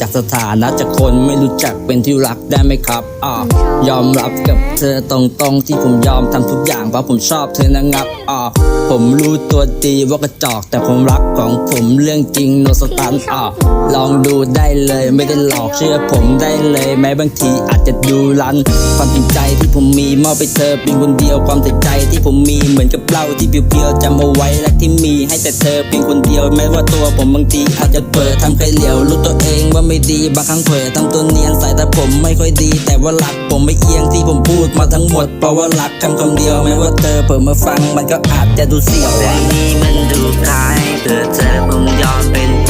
จากสถานะจากคนไม่รู้จักเป็นที่รักได้ไหมครับอ่ายอมรับกับเธอตรงๆที่ผมยอมทำทุกอย่างเพราะผมชอบเธอนะงับอ่าผมรู้ตัวดีว่ากระจอกแต่ผมรักของผมเรื่องจริงโนสตันอ่าลองดูได้เลยไม่ได้หลอกเชื่อผมได้เลยแม้บางทีอาจจะดูรัน ความจริงใจที่ผมมีมอบไปเธอเพียงคนเดียวความใส่ใจที่ผมมีเหมือนกับเหล้าที่เพียวๆจำเอาไว้และที่มีให้แต่เธอเพียงคนเดียวแม้ว่าตัวผมบางทีอาจจะเปิดทำใครเหลียวรู้ตัวเองว่าไม่ดีบางครั้งเผลอทำตัวเนียนใส่แต่ผมไม่ค่อยดี แต่ว่าหลักผมไม่เอียงที่ผมพูดมาทั้งหมดเพราะว่าหลักคำคำเดียวแม้ว่าเธอเผลอมาฟังมันก็อาจจะดูเสียวแต่นี่มันดูคล้ายเพื่อเธอผมยอมเป็น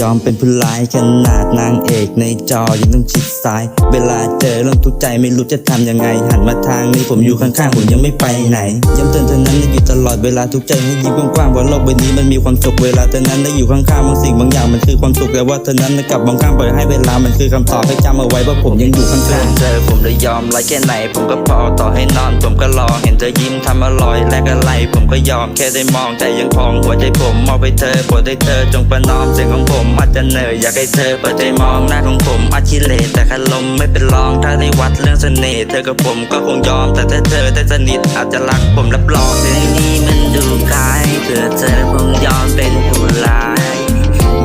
ยอมเป็นผู้ร้ายขนาดนางเอกในจอยังต้องชิดซ้าย เวลาเจอเรื่องทุกใจไม่รู้จะทำยังไง หันมาทางนี้ผมอยู่ข้างๆผมยังไม่ไปไหน ย้ำเตือนเธอนั้นอยู่ตลอดเวลาทุกใจให้ยิ้มกว้างๆว่าโลกใบนี้มันมีความสุขเวลาเธอนั้นได้อยู่ข้างๆบางสิ่งบางอย่างมันคือความสุขแต่ว่าเธอนั้นกลับมองข้ามปล่อยให้เวลามันคือคำตอบให้จำเอาไว้ว่าผมยังอยู่ข้างเพื่อนๆเธอผมเลยยอมไล่แค่ไหน ผมก็พอต่อให้นอนผมก็รอเห็นเธอยิ้มทำอร่อยแลกอะไรผมก็ยอมแค่ได้มองใจยังพองหัวใจผมมอบให้เธอปรดให้เธอจงประนอมเสียงของผมอาจจะเหนื่อยอยากให้เธอเปิดใจมองหน้าของผมอาชิเลแต่คันลมไม่เป็นรองถ้าในวัดเรื่องเสน่ห์เธอกับผมก็คงยอม แต่ถ้าเธอได้สนิทอาจจะรักผมรับรองเรื่องนี้มันดูคล้ายเพื่อเธอคงยอมเป็นผู้ร้าย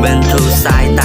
มันถูกสายตา